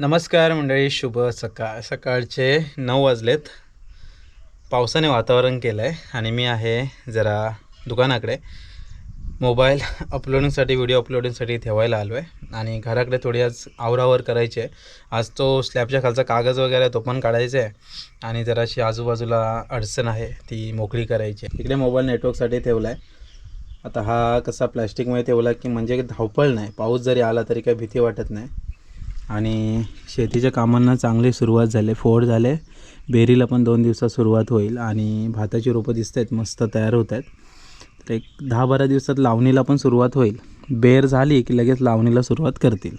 नमस्कार मंडळी शुभ सकाळ. सकाळचे नऊ वाजलेत. पावसाने वातावरण केलं आहे आणि मी आहे जरा दुकानाकडे. मोबाईल अपलोडिंगसाठी व्हिडिओ अपलोडिंगसाठी ठेवायला आलो आहे आणि घराकडे थोडी आज आवरावर करायची आहे. आज तो स्लॅबच्या खालचा कागद वगैरे तो पण काढायचा आहे आणि जराशी आजूबाजूला अडचण आहे ती मोकळी करायची आहे. इकडे मोबाईल नेटवर्कसाठी ठेवला आहे आता हा कसा प्लॅस्टिकमध्ये ठेवला की म्हणजे धावपळ नाही. पाऊस जरी आला तरी काही भीती वाटत नाही. आणि शेतीच्या कामांना चांगली सुरुवात झाली फोड झाले. बेरीला पण दोन दिवसात सुरुवात होईल आणि भाताची रोपं दिसत आहेत मस्त तयार होत आहेत तर एक दहा बारा दिवसात लावणीला पण सुरुवात होईल. बेर झाली की लगेच लावणीला सुरुवात करतील.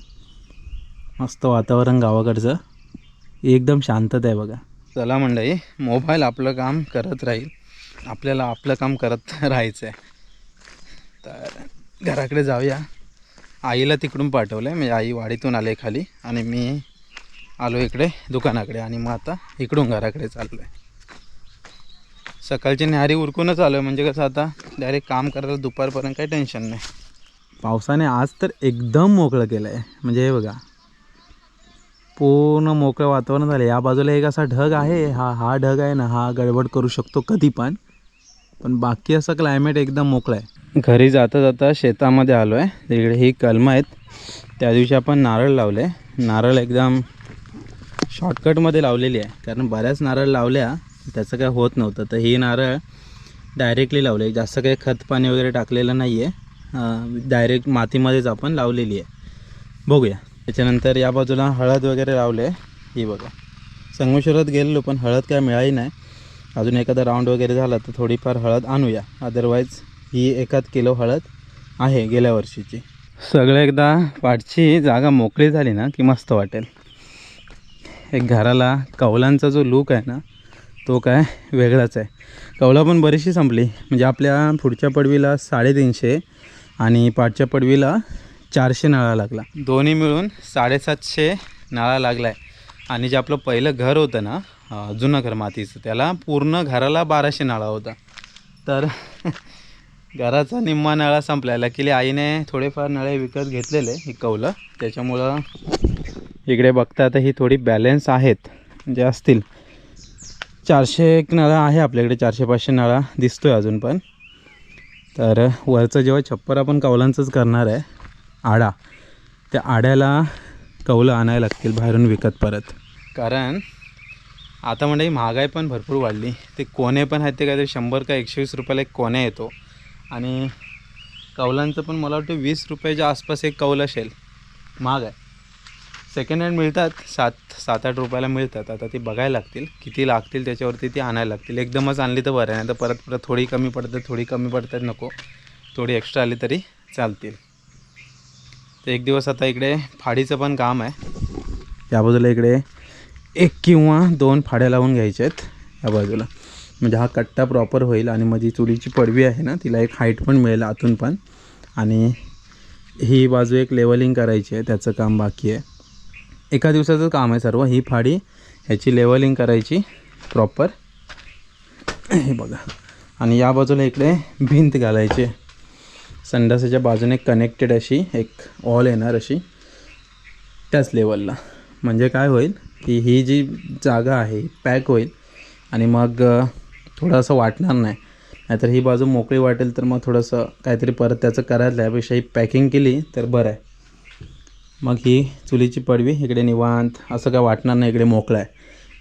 मस्त वातावरण गावाकडचं. एकदम शांतता आहे बघा. चला मंडळी मोबाईल आपलं काम करत राहील. आपल्याला आपलं काम करत राहायचं आहे तर घराकडे जाऊया. आईला तिकडून पाठवलं आहे म्हणजे आई वाडीतून आले खाली आणि मी आलो इकडे दुकानाकडे आणि मग आता इकडून घराकडे चाललो आहे सकाळची न्यारी उरकूनच आलो आहे म्हणजे कसं आता डायरेक्ट काम करायला दुपारपर्यंत काही टेन्शन नाही. पावसाने आज तर एकदम मोकळं केलं आहे म्हणजे हे बघा पूर्ण मोकळं वातावरण झालं या बाजूला एक असा ढग आहे. हा हा ढग आहे ना हा गडबड करू शकतो कधी पण. पण बाकी असं क्लायमेट एकदम मोकळं आहे. घरी जाता जाता शेतामध्ये आलो आहे तिकडे ही कलमं आहेत. त्या दिवशी आपण नारळ लावले. नारळ एकदम शॉर्टकटमध्ये लावलेली आहे. कारण बऱ्याच नारळ लावल्या त्याचं काय होत नव्हतं. तर ही नारळ डायरेक्टली लावले. जास्त काही खत पाणी वगैरे टाकलेलं नाही आहे डायरेक्ट मातीमध्येच आपण लावलेली आहे. बघूया. त्याच्यानंतर या बाजूला हळद वगैरे लावले. ही बघा. संगमेश्वरात गेलेलो पण हळद काय मिळाली नाही. अजून एखादा राऊंड वगैरे झाला तर थोडीफार हळद आणूया. अदरवाईज ही एकाद किलो हळद आहे गेल्या वर्षीची. सगळं एकदा पाठची जागा मोकळी झाली ना की मस्त वाटेल. एक घराला कौलांचा जो लूक आहे ना तो काय वेगळाच आहे. कौला पण बरीचशी संपली. म्हणजे आपल्या पुढच्या पडवीला साडेतीनशे आणि पाठच्या पडवीला चारशे नळा लागला. दोन्ही मिळून साडेसातशे नळा लागला आहे आणि जे आपलं पहिलं घर होतं ना जुनं घर मातीचं त्याला पूर्ण घराला बाराशे नळा होता. तर घराचा निम्मा नळा संपला लकीली आईने थोडेफार नळे विकत घेतलेले ही कौलं. त्याच्यामुळं इकडे बघता आता ही थोडी बॅलेन्स आहेत जे असतील. चारशे एक नळा आहे आपल्याकडे चारशे पाचशे नळा दिसतोय अजून पण. तर वरचं जेव्हा छप्पर आपण कौलांचंच करणार आहे आडा त्या आड्याला कौलं आणायला लागतील बाहेरून विकत परत. कारण आता म्हणजे महागाई पण भरपूर वाढली. ते कोणे पण आहेत ते काहीतरी शंभर का एकशे वीस रुपयाला एक कोणे येतो. आणि कौलांचं पण मला वाटतं वीस रुपयाच्या आसपास एक कौल असेल. महाग आहे. सेकंड हँड मिळतात. सात सात आठ रुपयाला मिळतात. आता ती बघायला लागतील. किती लागतील त्याच्यावरती ती आणायला लागतील. एकदमच आणली तर बरं आहे. नाही तर परत परत थोडी कमी पडतात थोडी कमी पडतात नको. थोडी एक्स्ट्रा आली तरी चालतील. तर एक दिवस आता इकडे फाडीचं पण काम आहे. या बाजूला इकडे एक किंवा दोन फाड्या लावून घ्यायच्या आहेत. या बाजूला. म्हणजे हा कट्टा प्रॉपर होईल आणि माझी चुलीची पडवी आहे ना तिला एक हाईट पण मिळेल आतून पण. आणि ही बाजू एक लेवलिंग करायची आहे त्याचं काम बाकी आहे. एका दिवसाचं काम आहे सर्व ही फाडी ह्याची लेवलिंग करायची प्रॉपर हे बघा. आणि या बाजूला इकडे भिंत घालायची. संडासाच्या बाजूने कनेक्टेड अशी एक ऑल येणार अशी त्याच लेवलला म्हणजे काय होईल की ही जी जागा आहे पॅक होईल. आणि मग थोडं असं वाटणार नाही. नाहीतर ही बाजू मोकळी वाटेल तर मग थोडंसं काहीतरी परत त्याचं करायला त्यापेक्षा ही पॅकिंग केली तर बरं आहे. मग ही चुलीची पडवी इकडे निवांत असं काय वाटणार नाही इकडे मोकळं आहे.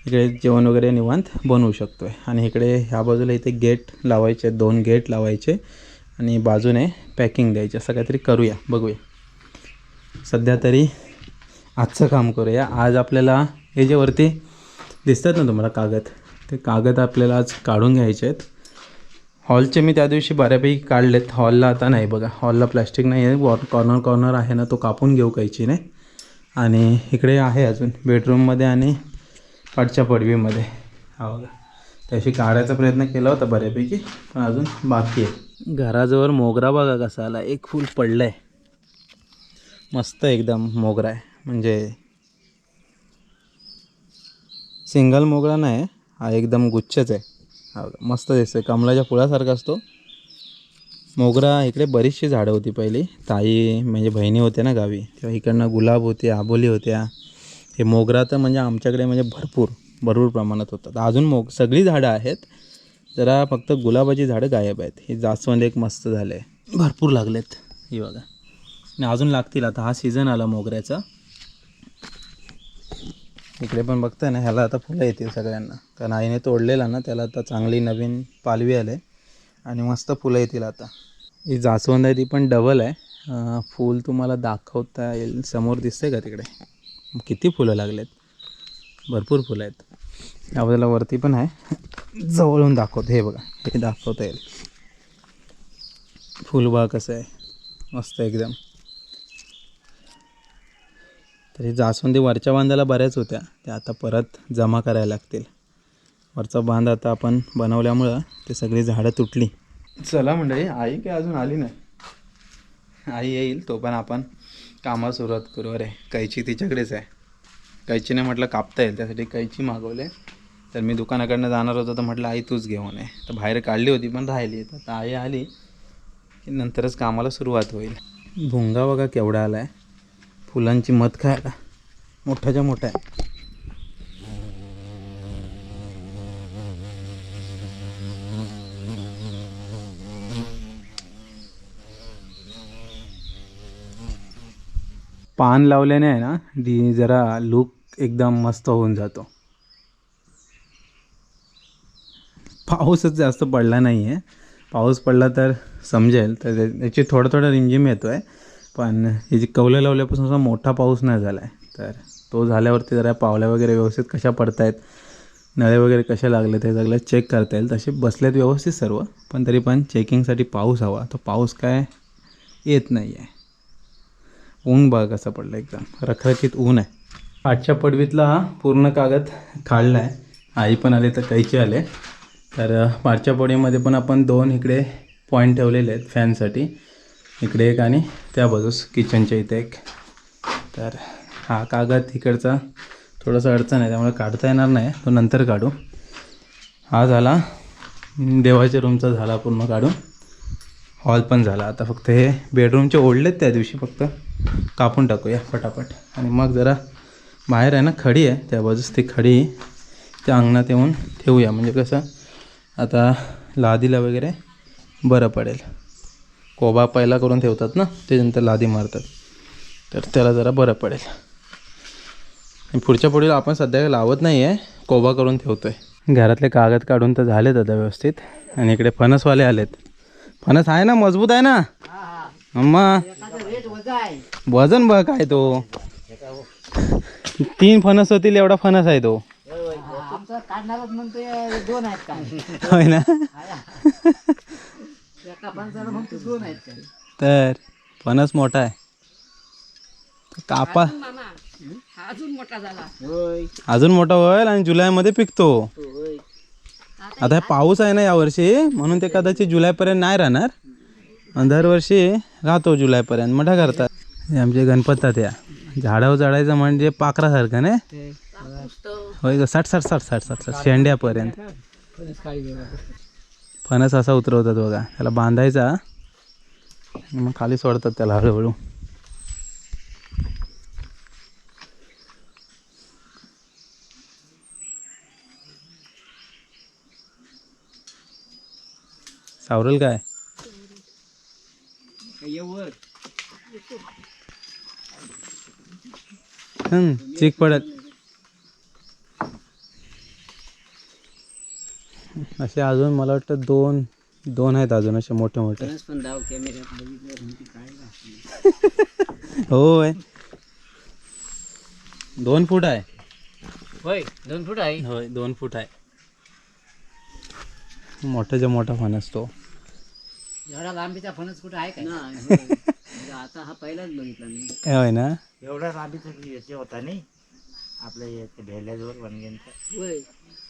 इकडे जेवण वगैरे निवांत बनवू शकतो आहे आणि इकडे ह्या बाजूला इथे गेट लावायचे दोन गेट लावायचे आणि बाजूने पॅकिंग द्यायची. असं काहीतरी करूया बघूया. सध्या तरी आजचं काम करूया. आज आपल्याला हे जे वरती दिसतात ना तुम्हाला कागद ते कागद आपल्याला आज काढून घ्यायचे आहेत. हॉलचे मी त्या दिवशी बऱ्यापैकी काढलेत. हॉलला आता नाही बघा. हॉलला प्लॅस्टिक नाही आहे. वॉर कॉर्नर कॉर्नर आहे ना तो कापून घेऊ काहीची नाही आणि इकडे आहे अजून बेडरूममध्ये आणि पाठच्या पडवीमध्ये. हा बघा. त्याशी काढायचा प्रयत्न केला होता बऱ्यापैकी पण अजून बाकी आहे. घराजवळ मोगरा बघा कसा आला एक फूल पडलं आहे मस्त एकदम मोगरा आहे. म्हणजे सिंगल मोगरा नाही हा एकदम गुच्छच आहे. मस्त दिसतोय. कमलाच्या फुळासारखा असतो. मोगरा इकडे बरीचशी झाडं होती पहिली. ताई म्हणजे बहिणी होत्या ना गावी. तेव्हा इकडनं गुलाब होते आबोली होत्या. हे मोगरा तर म्हणजे आमच्याकडे म्हणजे भरपूर भरपूर प्रमाणात होतात. अजून मोग सगळी झाडं आहेत. जरा फक्त गुलाबाची झाडं गायब आहेत. हे जास्वंद एक मस्त झालं आहे भरपूर लागलेत. ही बघा. आणि अजून लागतील. आता हा सीझन आला मोगऱ्याचा. इकडे पण बघताय ना ह्याला आता फुलं येतील सगळ्यांना. कारण आईने तोडलेला ना त्याला आता चांगली नवीन पालवी आले आणि मस्त फुलं येतील आता. ही जास्वंद आहे ती पण डबल आहे. फूल तुम्हाला दाखवता येईल. समोर दिसतंय का तिकडे? किती फुलं लागलेत? भरपूर फुलं आहेत. आपल्याला वरती पण आहे. जवळून दाखवतो. हे बघा हे दाखवता येईल. फुलबाग कसं आहे? मस्त एकदम. तर ही जास्वंदी वरच्या बांधाला बऱ्याच होत्या. त्या आता परत जमा करायला लागतील. वरचा बांध आता आपण बनवल्यामुळं ते सगळी झाडं तुटली. चला मंडळी आई काय अजून आली नाही? आई येईल तो पण आपण कामाला सुरुवात करू. अरे कैची तिच्याकडेच आहे. कैचीने म्हटलं कापता येईल त्यासाठी कैची मागवले. तर मी दुकानाकडनं जाणार होतो तर म्हटलं आई तूच घेऊन ये. तर बाहेर काढली होती पण राहिली. तर आता आई आली की नंतरच कामाला सुरुवात होईल. भुंगा बघा केवढा आला आहे फुलांची मध खायला. मोठ्याच्या मोठ्या. आहे पान लावल्याने आहे ना दी जरा लुक एकदम मस्त होऊन जातो. पाऊसच जास्त पडला नाही आहे पाऊस पडला तर समजेल तर त्याची थोडं थोडं रिमझिम येतो आहे पण हे जे कौलं लावल्यापासून असा मोठा पाऊस नाही झाला आहे तर तो झाल्यावरती जरा पावल्या वगैरे व्यवस्थित कशा पडतायत नळे वगैरे कसे लागले ते सगळं चेक करता येईल. तसे बसलेत व्यवस्थित सर्व पण तरी पण चेकिंगसाठी पाऊस हवा. तो पाऊस काय येत नाही आहे ऊन बघा कसं पडलं एकदम. रखरखीत ऊन आहे. आजच्या पडवीतला हा पूर्ण कागद काढला आहे आई पण आले तर कैचे आले. तर मागच्या पडवीमध्ये पण आपण दोन इकडे पॉईंट ठेवलेले आहेत फॅनसाठी इकडे एक आणि त्या बाजूस किचनच्या इथे एक. तर हा कागद तिकडचा थोडासा अडचण आहे त्यामुळे काढता येणार नाही. तो नंतर काढू. हा झाला. देवाच्या रूमचा झाला पूर्ण काढून. हॉल पण झाला. आता फक्त हे बेडरूमचे ओढलेत त्या दिवशी फक्त. कापून टाकूया पटापट आणि मग जरा बाहेर आहे ना खडी आहे. त्या बाजूस ती खडी. त्या अंगणात येऊन ठेवूया. म्हणजे कसं आता लादीला वगैरे बरं पडेल. कोबा पहिला करून ठेवतात ना त्याच्यानंतर लादी मारतात. तर त्याला जरा बरं पडेल. आणि पुढच्या पुढील आपण सध्या लावत नाही आहे कोबा करून ठेवतो आहे घरातले कागद काढून तर झालेत आता व्यवस्थित. आणि इकडे फणसवाले आलेत. फणस आहे ना मजबूत आहे ना? अम्मा. वजन बघ काय तो. तीन फणस होतील एवढा फणस आहे तो. आमचा काढणारच म्हणतोय दोन आहेत काय होय ना? तर फणस मोठा आहे. कापा. अजून मोठा झाला अजून मोठा होईल आणि जुलैमध्ये पिकतो. आता हे पाऊस आहे ना यावर्षी म्हणून ते कदाचित जुलैपर्यंत नाही राहणार. दरवर्षी राहतो जुलैपर्यंत मोठा करतात. हे आमचे गणपतात या. झाडावर चढायचं म्हणजे पाखरासारखं नाही? होय साठ साठ साठ साठ साठ साठ शेंड्यापर्यंत. फणस असा उतरवतात बघा. त्याला बांधायचा. मग खाली सोडतात त्याला हळूहळू. सावरेल काय? चिक चीक पडत. असे अजून मला वाटतं दोन दोन आहेत अजून असे मोठे मोठे. काय होय. दोन फूट आहे. होय दोन फूट आहे? होय दोन फूट आहे. मोठाच्या मोठा फणस तो एवढा लांबीचा फणस कुठं आहे काय? आता हा पहिलाच बघितला मी. होय ना? एवढा लांबीचा याचे होता नाही. भेल्याजवळ वनगेंचा होय.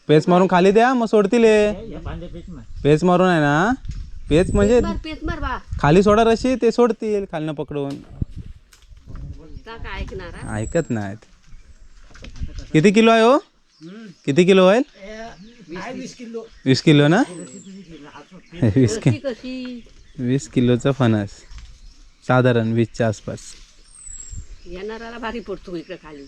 पेच मारून खाली द्या मग सोडतील हे. पीठ मग पेच मारून आहे ना? पेच म्हणजे पेच मार बा. खाली सोडा रशी ते सोडतील खालनं पकडून. का काय ऐकणार ऐकत नाहीत. किती किलो आहे हो? किती किलो होईल? वीस किलो ना? वीस कि कशी? कशी वीस किलोचा फणस. साधारण वीसच्या आसपास. येणाराला भारी पडतो इकडे खाली.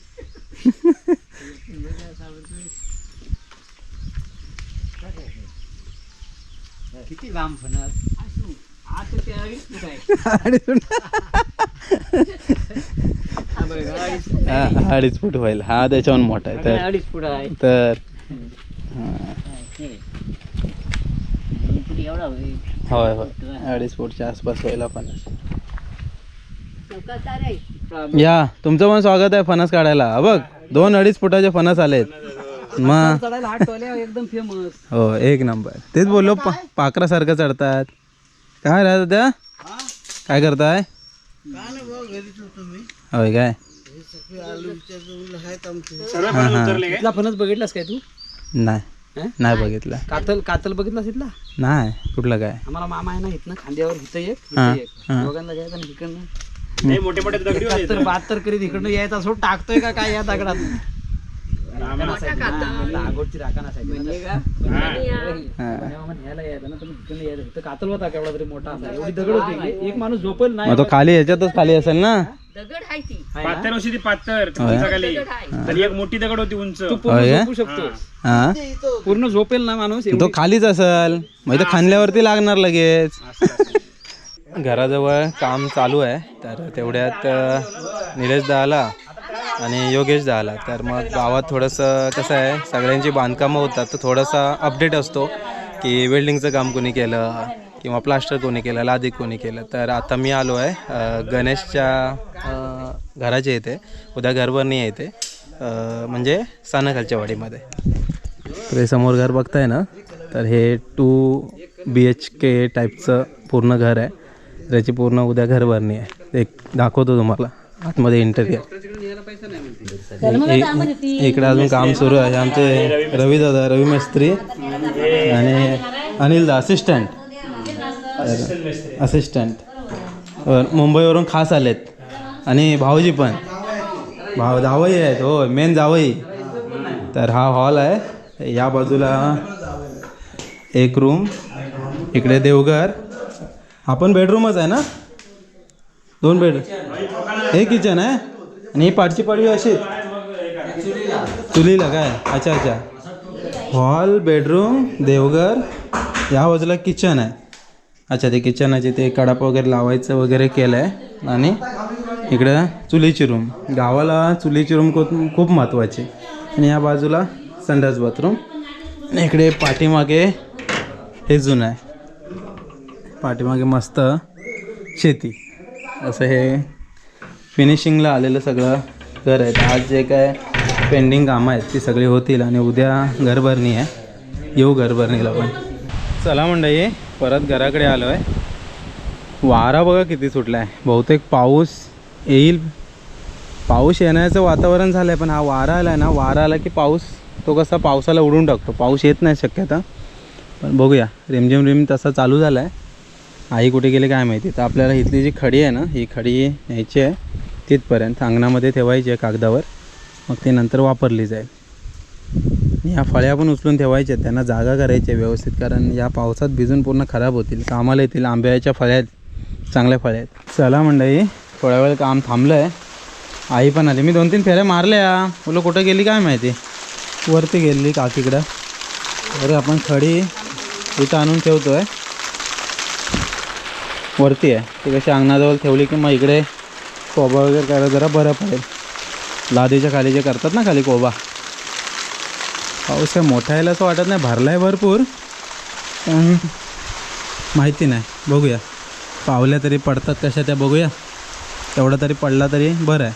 किती लांब आता ते अडीच फूट आहे. अडीच फूट. होईल. हा त्याच्याहून मोठा आहे. तर अडीच फूट आहे. तर हा, हे. होय होय. अडीच फूटच्या आसपास चौकात रे या तुमचं पण स्वागत आहे फणस काढायला. हा बघ दोन अडीच फुटाचे फणस आलेत. मग हा टोल्या एकदम फेमस हो एक नंबर. तेच बोललो पाखरासारखं चढतात. काय राहत त्या? काय करताय? होय काय? फणस बघितलास काय तू? नाही नाही बघितलं. कातल कातल बघितलास इथला? नाही कुठलं काय? आम्हाला मामा आहे ना इथनं खांद्यावर इथं एक हा, इथं एक. हा. घ्यायचं आणि इकडनं एकाहत्तर बहात्तर करीत इकडनं यायचा सोड टाकतोय का काय या दगडात? राखण असायची ना, अगोदरची राखण असायची ना. हा. तेव्हा मग न्यायला यायचं ना तुम्ही इकडनं यायचं. इथं कातल होता केवढा तरी मोठा असा. एवढी दगड होती. की एक माणूस झोपेल नाही. मग तो खाली ह्याच्यातच खाली असेल ना? दगड आहे ती. आहे ना? होती ती होय. खाली दगड आहे. तर एक मोठी दगड होती उंच. तू पूर्ण होय? का? झोपू शकतो. हा? पूर्ण झोपेल ना माणूस. तो एवढी खालीच असेल. मग इथं खांद्यावरती लागणार लगेच. घराजवळ काम चालू आहे तर तेवढ्यात निलेश दहाला आणि योगेश दहाला. तर मग गावात थोडंसं कसं आहे सगळ्यांची बांधकामं होतात तर थोडासा अपडेट असतो की वेल्डिंगचं काम कोणी केलं किंवा प्लास्टर कोणी केलं लादी कोणी केलं. तर आता मी आलो आहे गणेशच्या घराच्या इथे. उद्या घरभरणी नाही येते म्हणजे सानाखालच्या वाडीमध्ये. तर हे समोर घर बघताय ना तर हे टू बी एच के टाईपचं पूर्ण घर आहे. त्याची पूर्ण उद्या घरभरणी आहे. एक दाखवतो तुम्हाला. आतमध्ये इंटेरियर इकडे अजून काम सुरू आहे. आमचे रवी दादा रवी मिस्त्री आणि अनिल दा असिस्टंट असिस्टंट मुंबईवरून खास आलेत. आणि भाऊजी पण. भाव जावई आहेत. हो मेन जावई. तर हा हॉल आहे. या बाजूला एक रूम इकडे देवघर. हा पण बेडरूमच आहे ना? दोन बेड हे किचन आहे? आणि ही पाठची पाडवी अशी? चुलीला काय? अच्छा अच्छा. हॉल बेडरूम देवघर. या बाजूला किचन आहे. अच्छा ते किचनाचे ते कडाप वगैरे लावायचं वगैरे केलं आहे आणि इकडं चुलीची रूम गावाला चुलीची रूम खूप खूप महत्त्वाची आणि या बाजूला संडास बाथरूम आणि इकडे पाठीमागे हे जुनं आहे. पाठीमागे मस्त शेती. असं हे फिनिशिंगला आलेलं सगळं घर आहे. आज जे काय पेंडिंग कामं आहेत ती सगळी होतील आणि उद्या घरभरणी आहे. येऊ घरभरणीला पण. चला मंडळी परत घराकडे आलो आहे वारा बघा किती सुटला आहे बहुतेक पाऊस येईल. पाऊस येण्याचं वातावरण झालं आहे पण हा वारा आला आहे ना वारा आला की पाऊस तो कसा पावसाला उडून टाकतो. पाऊस येत नाही शक्यता. पण बघूया. रिमझिम रिम तसा चालू झाला आहे आई कुठे गेली काय माहिती? तर आपल्याला इथली जी खडी आहे ना ही खडी न्यायची आहे. तिथपर्यंत अंगणामध्ये ठेवायची आहे कागदावर. मग ती नंतर वापरली जाईल. या फळ्या पण उचलून ठेवायच्या आहेत. त्यांना जागा करायची आहे व्यवस्थित कारण या पावसात भिजून पूर्ण खराब होतील. कामाला येतील आंब्याच्या फळ्या आहेत चांगल्या फळ्या आहेत. चला मंडळी थोड्या वेळ काम थांबलं आहे आई पण आली. मी दोन तीन फेऱ्या मारल्या. बोलो कुठं गेली काय माहिती? वरती गेली काकीकडं. अरे आपण खडी इथं आणून ठेवतो आहे वरती आहे. ती कशी अंगणाजवळ ठेवली की मग इकडे कोबा वगैरे करायला जरा बरं पडेल. लादीच्या खाली जे करतात ना खाली कोबा. पाऊस काय मोठा यायला असं वाटत नाही. भरला आहे भरपूर. पण माहिती नाही. बघूया. पावल्या तरी पडतात कशा त्या बघूया. तेवढा तरी पडला तरी बरं आहे.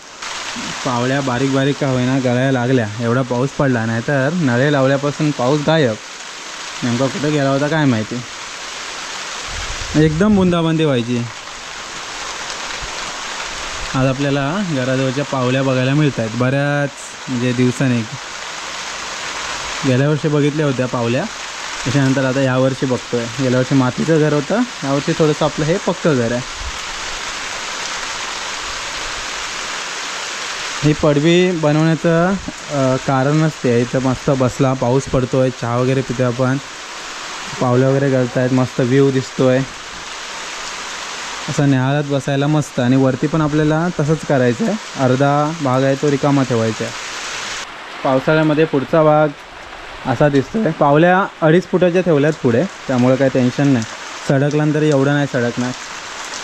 पावल्या बारीक बारीक का होईना गळायला लागल्या. एवढा पाऊस पडला. नाही तर नळे लावल्यापासून पाऊस गायब. नेमका कुठं गेला होता काय माहिती. एकदम बुंदाबंदी व्हायची. आज आपल्याला घराजवळच्या पावल्या बघायला मिळत आहेत बऱ्याच म्हणजे दिवसाने. गेल्या वर्षी बघितल्या होत्या पावल्या. त्याच्यानंतर आता यावर्षी बघतोय. गेल्या वर्षी मातीचं घर होतं. यावर्षी थोडंसं आपलं हे पक्कं घर आहे. ही पडवी बनवण्याचं कारणच ते इथं मस्त बसला पाऊस पडतोय चहा वगैरे पितो आपण. पावलं वगैरे गळत आहेत मस्त व्ह्यू दिसतोय. असं निहाळत बसायला मस्त आणि वरती पण आपल्याला तसंच करायचं आहे. अर्धा भाग आहे तो रिकामा ठेवायचा आहे. पावसाळ्यामध्ये पुढचा भाग असा दिसतोय. पावल्या अडीच फुटाच्या ठेवल्यात पुढे त्यामुळे काही टेन्शन नाही. सडकल्यानंतर एवढं नाही सडकणार.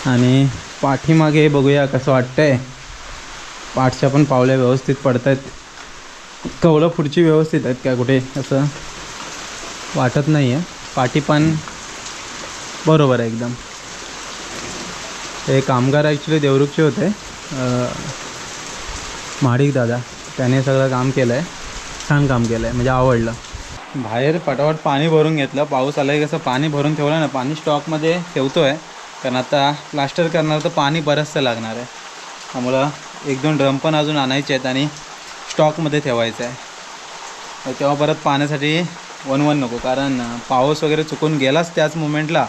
आणि पाठीमागे बघूया कसं वाटतंय. पाठच्या पण पावल्या व्यवस्थित पडत आहेत कवलं पुढची व्यवस्थित आहेत का कुठे असं वाटत नाही आहे पाठी पण बरोबर आहे एकदम. हे कामगार ॲक्च्युली देवरुखचे होते. माडिक दादा. त्याने सगळं काम केलं आहे छान काम केलं आहे म्हणजे आवडलं. बाहेर पटापट पाणी भरून घेतलं. पाऊस आला की कसं पाणी भरून ठेवलं ना पाणी स्टॉकमध्ये ठेवतो आहे कारण आता प्लास्टर करणार तर पाणी बरंचसं लागणार आहे. त्यामुळं एक दोन ड्रम पण अजून आणायचे आहेत आणि स्टॉकमध्ये ठेवायचं आहे तेव्हा परत पाण्यासाठी वन वन नको. कारण पाऊस वगैरे चुकून गेलाच त्याच मुमेंटला.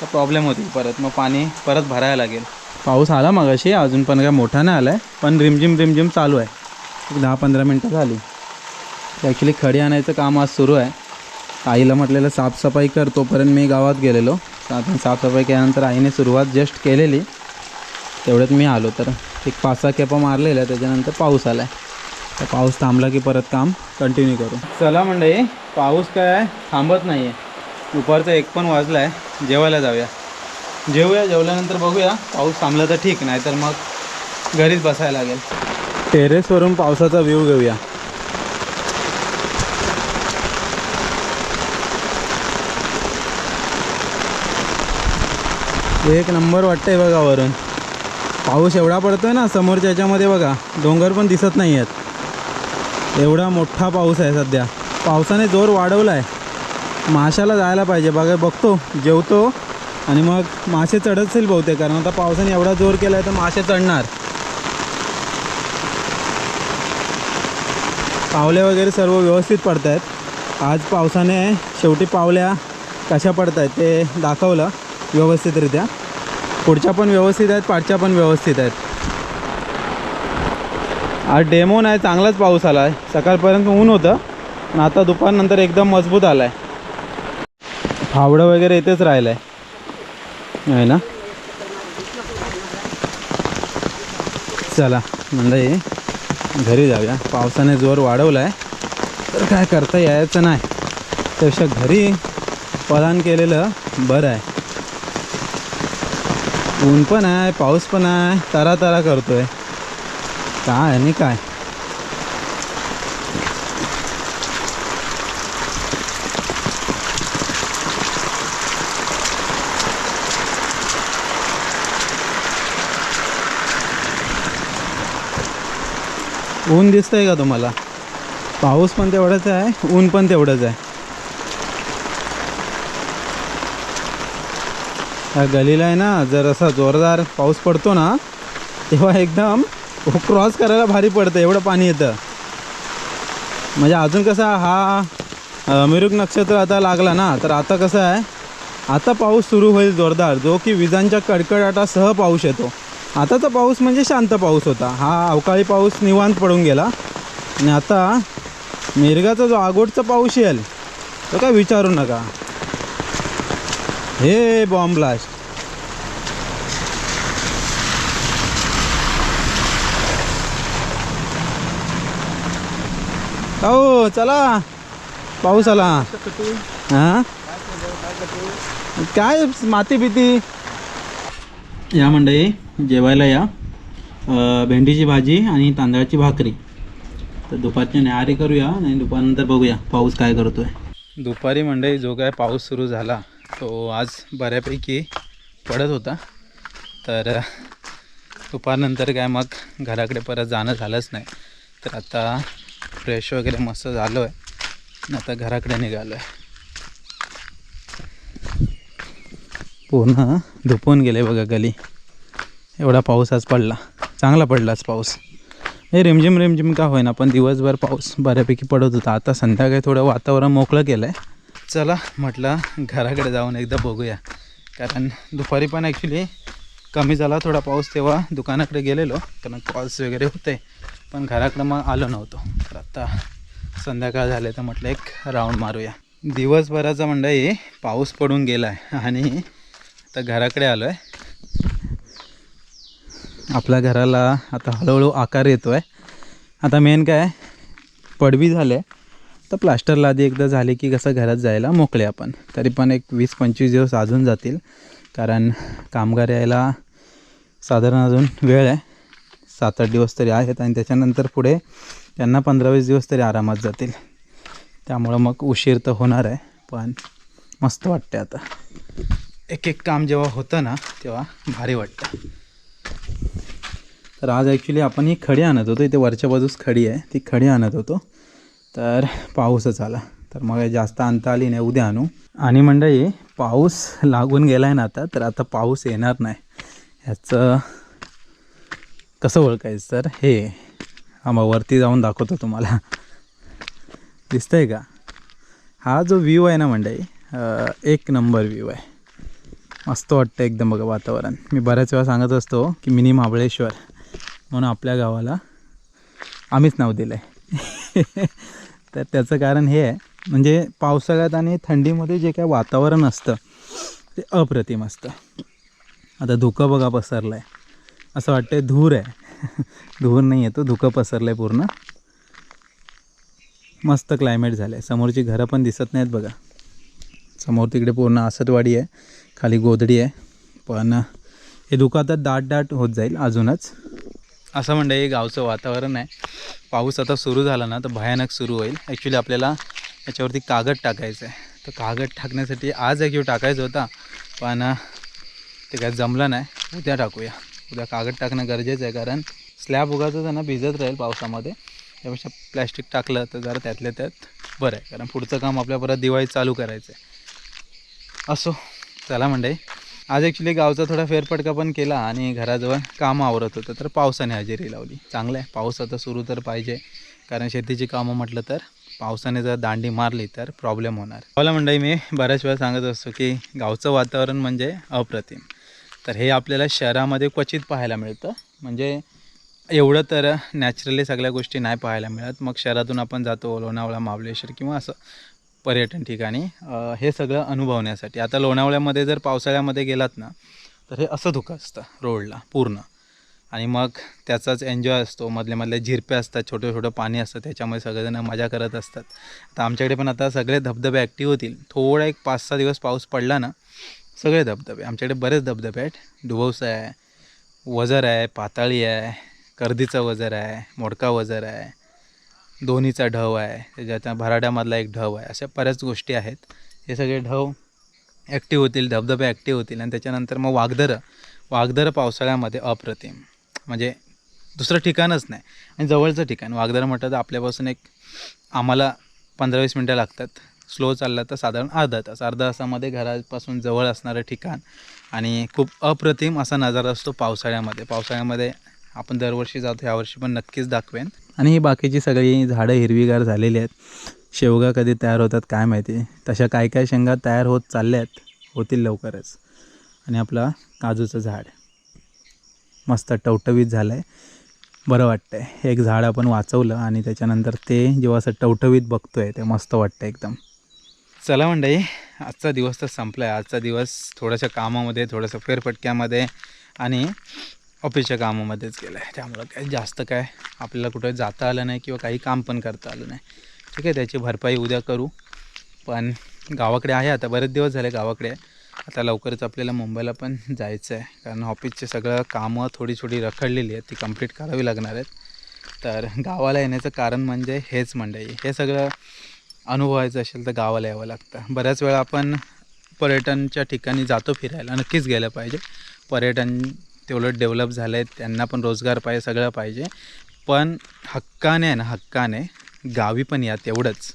तर प्रॉब्लेम होतील परत. मग पाणी परत भरायला लागेल. पाऊस आला मगाशी अजून पण काय मोठा नाही आला आहे पण रिमझिम रिमझिम चालू आहे. एक दहा पंधरा मिनटं झाली. ॲक्च्युली खडी आणायचं काम आज सुरू आहे. आईला म्हटलेलं साफसफाई कर तोपर्यंत मी गावात गेलेलो. तर आता साफसफाई केल्यानंतर आईने सुरुवात जस्ट केलेली. तेवढ्यात मी आलो. तर एक पाच सहा केपा मारलेल्या त्याच्यानंतर पाऊस आला आहे तर पाऊस थांबला की परत काम कंटिन्यू करू. चला म्हणजे पाऊस काय आहे? थांबत नाही आहे दुपारचा एक पण वाजला आहे जेवायला जाऊया. जेवूया जेवल्यानंतर बघूया. पाऊस थांबला तर ठीक नाही तर मग घरीच बसायला लागेल. टेरेसवरून पावसाचा व्ह्यू घेऊया. एक नंबर वाटतंय बघा वरून. पाऊस एवढा पडतोय ना समोरच्या याच्यामध्ये बघा. डोंगर पण दिसत नाही आहेत एवढा मोठा पाऊस आहे सध्या. पावसाने जोर वाढवला आहे माशाला जायला पाहिजे. बघा बघतो जेवतो आणि मग मासे चढत असेल बहुतेक कारण आता पावसाने एवढा जोर केला आहे तर मासे चढणार. पावल्या वगैरे सर्व व्यवस्थित पडत आहेत आज पावसाने शेवटी पावल्या कशा पडत आहेत ते दाखवलं व्यवस्थितरित्या. पुढच्या पण व्यवस्थित आहेत पाठच्या पण व्यवस्थित आहेत. आज डेमो नाही चांगलाच पाऊस आला आहे सकाळपर्यंत ऊन होतं पण आता दुपारनंतर एकदम मजबूत आला आहे फावडं वगैरे इथेच राहिलं आहे आहे ना? चला मंडळी घरी जाऊया. पावसाने जोर वाढवला आहे तर काय करता यायचं नाही. त्यापेक्षा घरी पलान केलेलं बरं आहे. ऊन पण आहे पाऊस पण आहे तरा तरा आहे काय आणि काय? ऊन दिसतंय का तुम्हाला? पाऊस पण तेवढाच आहे ऊन पण तेवढंच आहे. या गलीला आहे ना जर असा जोरदार पाऊस पडतो ना तेव्हा एकदम क्रॉस करायला भारी पडतं एवढं पाणी येतं. म्हणजे अजून कसा हा मिरुक मिरुग नक्षत्र आता लागला ना तर आता कसं आहे आता पाऊस सुरू होईल जोरदार जो की विजांच्या कडकडाटासह पाऊस येतो. आताचा पाऊस म्हणजे शांत पाऊस होता. हा अवकाळी पाऊस निवांत पडून गेला. आणि आता मिरगाचा जो आगोटचा पाऊस येईल तो काय विचारू नका. हे बॉम्ब ब्लास्ट हो चला. पाऊस आला हा? काय माती भीती या मंडई जेवायला या. भेंडीची भाजी आणि तांदळाची भाकरी. तर दुपारची न्याहारी करूया आणि दुपारनंतर बघूया पाऊस काय करतो आहे दुपारी मंडळी जो काय पाऊस सुरू झाला तो आज बऱ्यापैकी पडत होता. तर दुपारनंतर काय मग घराकडे परत जाणं झालंच नाही. तर आता फ्रेश वगैरे मस्त झालो आहे आणि आता घराकडे निघालो आहे पूर्ण धुपून गेले बघा गली. एवढा पाऊस आज पडला. चांगला पडलाच पाऊस. हे रिमझिम रिमझिम का होईना पण दिवसभर पाऊस बऱ्यापैकी पडत होता. आता संध्याकाळी थोडं वातावरण मोकळं केलं आहे चला म्हटलं घराकडे जाऊन एकदा बघूया. कारण दुपारी पण ॲक्च्युली कमी झाला थोडा पाऊस तेव्हा दुकानाकडे गेलेलो. कारण कॉल्स वगैरे होते. पण घराकडं मग आलो नव्हतो. तर आत्ता संध्याकाळ झाले तर म्हटलं एक राऊंड मारूया. दिवसभराचा मंडळी पाऊस पडून गेला आहे आणि आता घराकडे आलो आहे आपल्या घराला आता हळूहळू आकार येतो आहे आता मेन काय पडवी झाले. तर प्लास्टरला आधी एकदा झाले की कसं घरात जायला मोकळे आपण. तरी पण एक वीस पंचवीस दिवस अजून जातील. कारण कामगार यायला साधारण अजून वेळ आहे. सात आठ दिवस तरी आहेत आणि त्याच्यानंतर पुढे त्यांना पंधरा वीस दिवस तरी आरामात जातील. त्यामुळं मग उशीर तर होणार आहे पण मस्त वाटते आता. एक एक काम जेव्हा होतं ना तेव्हा भारी वाटतं. तर आज ॲक्च्युली आपण ही खडी आणत होतो. इथे वरच्या बाजूस खडी आहे. ती खडी आणत होतो. तर पाऊसच आला. तर मग जास्त आणता आली नाही. उद्या आणू. आणि मंडळी पाऊस लागून गेला आहे ना आता तर आता पाऊस येणार नाही. ह्याचं कसं ओळखायचं तर हे हा मग वरती जाऊन दाखवतो तुम्हाला. दिसतंय का? हा जो व्ह्यू आहे ना मंडळी एक नंबर व्ह्यू आहे. मस्त वाटतं एकदम बघा वातावरण. मी बऱ्याच वेळा सांगत असतो की मिनी महाबळेश्वर. म्हणून आपल्या गावाला आम्हीच नाव दिलं आहे तर त्याचं कारण हे आहे म्हणजे पावसाळ्यात आणि थंडीमध्ये जे काय वातावरण असतं ते अप्रतिम असतं. आता धुकं बघा पसरलं आहे असं वाटतंय धूर आहे. धूर नाही आहे तो धुकं पसरलं आहे पूर्ण. मस्त क्लायमेट झालं आहे समोरची घरं पण दिसत नाहीत बघा. समोर तिकडे पूर्ण आसतवाडी आहे खाली गोदडी आहे. पण हे धुकं आता दाट दाट होत जाईल अजूनच. असं म्हणजे हे गावचं वातावरण आहे. पाऊस आता सुरू झाला ना तर भयानक सुरू होईल. ॲक्च्युली आपल्याला याच्यावरती कागद टाकायचं आहे. तर कागद टाकण्यासाठी आज एक टाकायचं होता पण ते काय जमलं नाही. उद्या टाकूया. उद्या कागद टाकणं गरजेचं आहे कारण स्लॅब उगाचं त्यांना ना भिजत राहील पावसामध्ये. त्यापेक्षा प्लॅस्टिक टाकलं तर जरा त्यातल्या त्यात बरं आहे. कारण पुढचं काम आपल्या परत दिवाळीत चालू करायचं आहे. असो चला म्हणजे आज ॲक्च्युली गावचा थोडा फेरफटका पण केला आणि घराजवळ कामं आवरत होतं तर पावसाने हजेरी लावली. चांगलं आहे पाऊस आता सुरू तर पाहिजे. कारण शेतीची कामं म्हटलं तर पावसाने जर दांडी मारली तर प्रॉब्लेम होणार. मला मंडळी मी बऱ्याच वेळा सांगत असतो की गावचं वातावरण म्हणजे अप्रतिम. तर हे आपल्याला शहरामध्ये क्वचित पाहायला मिळतं. म्हणजे एवढं तर नॅचरली सगळ्या गोष्टी नाही पाहायला मिळत. मग शहरातून आपण जातो लोणावळा महाबळेश्वर किंवा असं. पर्यटन ठिकाणी हे सगळं अनुभवण्यासाठी. आता लोणावळ्यामध्ये जर पावसाळ्यामध्ये गेलात ना तर हे असं धुकं असतं रोडला पूर्ण. आणि मग त्याचाच एन्जॉय असतो. मधल्या मधल्या झिरप्या असतात छोटं छोटं पाणी असतं त्याच्यामुळे सगळेजण मजा करत असतात. तर आमच्याकडे पण आता सगळे धबधबे ॲक्टिव्ह होतील. थोडा एक पाच सहा दिवस पाऊस पडला ना सगळे धबधबे. आमच्याकडे बरेच धबधबे आहेत. डुबवसा आहे वजर आहे पाताळी आहे कर्दीचा वजर आहे मोडका वजर आहे. दोन्हीचा ढव आहे. त्याच्या भराड्यामधला एक ढव आहे. अशा बऱ्याच गोष्टी आहेत. हे सगळे ढव ॲक्टिव्ह होतील धबधबे ॲक्टिव्ह होतील आणि त्याच्यानंतर मग वाघदरं. वाघदरं पावसाळ्यामध्ये अप्रतिम. म्हणजे दुसरं ठिकाणच नाही. आणि जवळचं ठिकाण. वाघदरं म्हटलं तर आपल्यापासून एक आम्हाला पंधरा वीस मिनटं लागतात. स्लो चालला तर साधारण अर्धा तास. अर्धा तासामध्ये घरापासून जवळ असणारं ठिकाण आणि खूप अप्रतिम असा नजारा असतो पावसाळ्यामध्ये. पावसाळ्यामध्ये आपण दरवर्षी जातो. ह्यावर्षी पण नक्कीच दाखवेन. आणि ही बाकीची सगळी झाडं हिरवीगार झालेली आहेत. शेवगा कधी तयार होतात काय माहिती? तशा काय काय शेंगा तयार होत चालल्या आहेत होतील लवकरच. आणि आपला काजूचं झाड. मस्त टवटवीत झालं आहे बरं वाटतं आहे एक झाड आपण वाचवलं आणि त्याच्यानंतर ते जेव्हा असं टवटवीत बघतो आहे ते मस्त वाटतं एकदम. चला मंडळी आजचा दिवस तर संपला आहे आजचा दिवस थोड्याशा कामामध्ये थोडंसं फेरफटक्यामध्ये आणि ऑफिसच्या कामामध्येच गेलं आहे त्यामुळं काय जास्त काय आपल्याला कुठं जाता आलं नाही किंवा काही काम पण करता आलं नाही. ठीक आहे त्याची भरपाई उद्या करू. पण गावाकडे आहे आता बरेच दिवस झाले गावाकडे आता लवकरच आपल्याला मुंबईला पण जायचं आहे कारण ऑफिसचे सगळं कामं थोडी थोडी रखडलेली आहेत ती कंप्लीट करावी लागणार आहेत. तर गावाला येण्याचं कारण म्हणजे हेच मंडई हे सगळं अनुभवायचं असेल तर गावाला यावं लागतं. बऱ्याच वेळा आपण पर्यटनच्या ठिकाणी जातो फिरायला. नक्कीच गेलं पाहिजे. पर्यटन तेवढं डेव्हलप झालं आहे त्यांना पण रोजगार पाहिजे सगळं पाहिजे. पण हक्काने आहे ना हक्काने गावी पण या तेवढंच.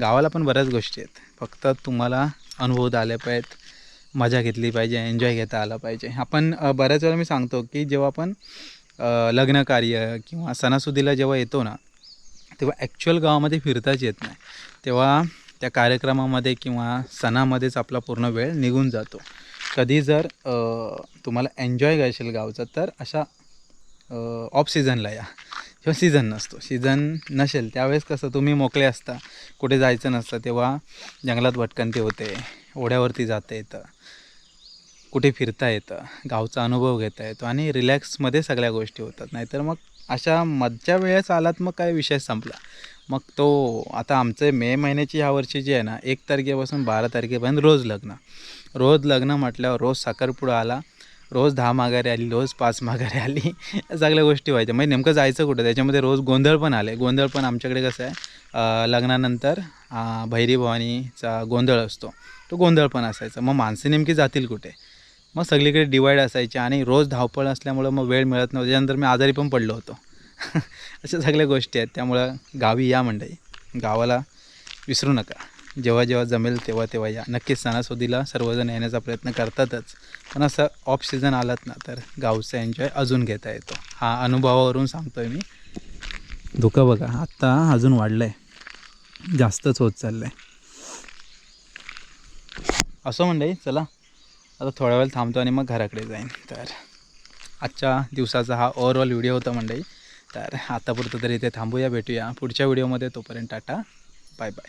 गावाला पण बऱ्याच गोष्टी आहेत. फक्त तुम्हाला अनुभव आले पाहिजेत मजा घेतली पाहिजे एन्जॉय घेता आला पाहिजे. आपण बऱ्याच वेळा मी सांगतो की जेव्हा आपण लग्नकार्य किंवा सणासुदीला जेव्हा येतो ना तेव्हा ॲक्च्युअल गावामध्ये फिरताच येत नाही. तेव्हा त्या कार्यक्रमामध्ये किंवा सणामध्येच आपला पूर्ण वेळ निघून जातो. कधी जर तुम्हाला एन्जॉय करायचं गावचं तर अशा ऑफ सीझनला या. किंवा सीझन नसतो. सीझन नसेल त्यावेळेस कसं तुम्ही मोकळे असता. कुठे जायचं नसतं तेव्हा जंगलात भटकंती होते ओढ्यावरती जाता येतं. कुठे फिरता येतं गावचा अनुभव घेता येतो आणि रिलॅक्समध्ये सगळ्या गोष्टी होतात. नाहीतर मग अशा मधच्या वेळेस आलात मग काय विषय संपला. मग तो आता आमचे मे महिन्याची ह्या वर्षी जी आहे ना एक तारखेपासून बारा तारखेपर्यंत रोज लग्न. रोज लग्न म्हटल्यावर रोज साखरपुडा आला रोज दहा माघारी आली रोज पाच माघारी आली या सगळ्या गोष्टी व्हायच्या. म्हणजे नेमकं जायचं कुठं? त्याच्यामध्ये रोज गोंधळ पण आले. गोंधळ पण आमच्याकडे कसं आहे लग्नानंतर भैरी भवानीचा गोंधळ असतो. तो गोंधळ पण असायचा. मग माणसे नेमकी जातील कुठे? मग सगळीकडे डिवाईड असायचे आणि रोज धावपळ असल्यामुळं मग वेळ मिळत नव्हता. त्याच्यानंतर मी आजारी पण पडलो होतो. अशा सगळ्या गोष्टी आहेत. त्यामुळं गावी या मंडळी. गावाला विसरू नका. जेव्हा जेव्हा जमेल तेव्हा तेव्हा या. नक्कीच सणासुदीला सर्वजण येण्याचा प्रयत्न करतातच. पण असं ऑफ सीझन आलात ना तर गावचा एन्जॉय अजून घेता येतो. हा अनुभवावरून सांगतोय मी. धुकं बघा आत्ता अजून वाढलं आहे जास्तच होत चाललं आहे असं म्हणलं चला. आता थोड्या वेळ थांबतो आणि मग घराकडे जाईन. तर आजच्या दिवसाचा हा ओव्हरऑल व्हिडिओ होता मंडळी. तर आतापुरतं तरी इथे थांबूया भेटूया. पुढच्या व्हिडिओमध्ये तोपर्यंत टाटा. Bye bye